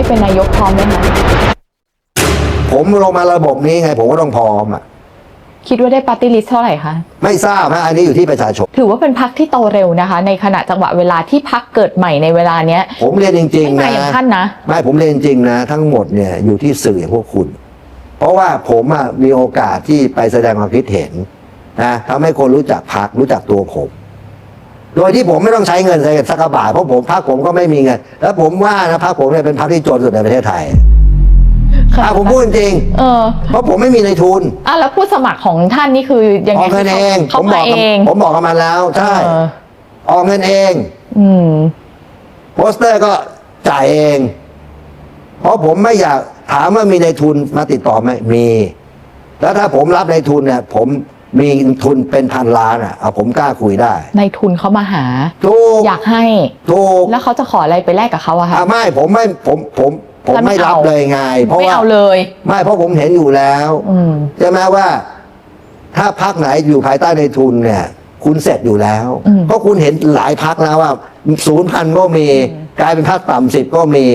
ให้เป็นนายกพร้อมไหมคะผมลงมาระบบนี้ไง ผมก็ต้องพร้อมอะคิดว่าได้ปาร์ตี้ลิสเท่าไหร่คะ ไม่ทราบฮะอันนี้อยู่ที่ประชาชน ถือว่าเป็นพักที่โตเร็วนะคะ ในขณะจังหวะเวลาที่พักเกิดใหม่ในเวลาเนี้ย ผมเรียนจริงไม่ๆมานะอย่างท่านนะไม่ผมเรียนจริงๆนะ ทั้งหมดเนี่ยอยู่ที่สื่ออย่างพวกคุณ เพราะว่าผมอะมีโอกาสที่ไปแสดงความคิดเห็นนะทำให้คนรู้จักพักรู้จักตัวผม โดยที่ผมไม่ต้องใช้เงินใส่สักกระบาทเพราะผมพักผมก็ไม่มีเงิน แล้วผมว่านะพักผมเนี่ยเป็นพักที่จนสุดในประเทศไทยค่ะอะผมพูดจริงเออเพราะผมไม่มีในทุนอะแล้วผู้สมัครของท่านนี่คือยังอไงอกเงินเองเขาผมบมาอกเอกับงผมบอกกับมันแล้วใช่เออออกเงินเอง อืม โปสเตอร์ก็จ่ายเอง เพราะผมไม่อยากถามว่ามีในทุนมาติดต่อไหมมี แล้วถ้าผมรับในทุนเนี่ย ผม มีทุนเป็นพันล้านอะเอาผมกล้าคุยได้ในทุนเขามาหา ถูกอยากให้ ถูกแล้วเขาจะขออะไรไปแลกกับเขาอะคะ อะไม่ผมไม่ผมผมผมแล้วไม่ไม่รับเอา เลยไง เพราะไม่ว่าเอาเลย ไม่เพราะผมเห็นอยู่แล้วอืม ใช่ไหมว่า ถ้าพักไหนอยู่ภายใต้ในทุนเนี่ย คุณเสร็จอยู่แล้ว อืม เพราะคุณเห็นหลายพักแล้วว่าศูนย์พันก็มีกลายเป็นพักต่ำสิบก็มี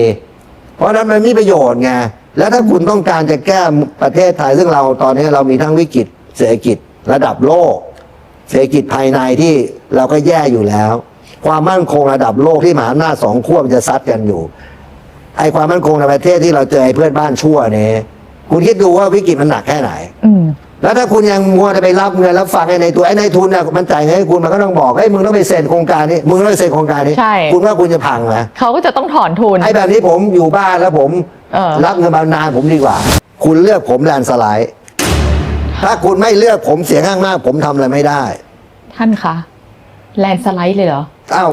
เพราะฉะนั้นมันมีประโยชน์ไงแล้วถ้าคุณต้องการจะแก้ประเทศไทยซึ่งเราตอนนี้เรามีทั้งวิกฤตเศรษฐกิจ ระดับโลก เศรษฐกิจภายในที่เราก็แย่อยู่แล้ว ความมั่นคงระดับโลกที่มหาอำนาจสองขั้วมันจะซัดกันอยู่ไอ้ความมั่นคงในประเทศที่เราเจอไอ้เพื่อนบ้านชั่วเนี่ยคุณคิดดูว่าวิกฤตมันหนักแค่ไหนอืมแล้วถ้าคุณยังมัวจะไปรับเงินแล้วฝากไอ้ในตัวไอ้ในทุนเนี่ยมันจ่ายเงินให้คุณมันก็ต้องบอกเฮ้ยมึงต้องไปเซ็นโครงการนี้มึงต้องไปเซ็นโครงการนี้ใช่คุณว่าคุณจะพังไหมเขาก็จะต้องถอนทุนไอ้แบบนี้ผมอยู่บ้านแล้วผมเออรับเงินบำนาญผมดีกว่า คุณเลือกผมแลนด์สไลด์ ถ้าคุณไม่เลือกผมเสียงข้างมาก ผมทำอะไรไม่ได้ ท่านคะแลนด์สไลด์เลยเหรออ้าว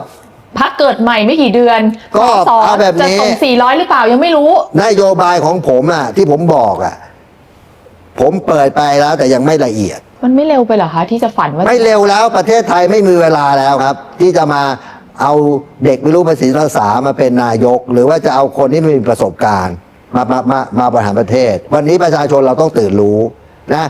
พักเกิดใหม่ไม่กี่เดือนก็สเอาแบบนี้ จะส่ง400หรือเปล่ายังไม่รู้ นโยบายของผมอะ ที่ผมบอกอะ ผมเปิดไปแล้วแต่ยังไม่ละเอียด มันไม่เร็วไปเหรอคะ ที่จะฝันว่าไม่เร็วแล้วประเทศไทยไม่มีเวลาแล้วครับ ที่จะมาเอาเด็กไม่รู้ภาษีภาษามาเป็นนายก หรือว่าจะเอาคนที่ไม่มีประสบการณ์ มามามามาบริหารประเทศ วันนี้ประชาชนเราต้องตื่นรู้ นะ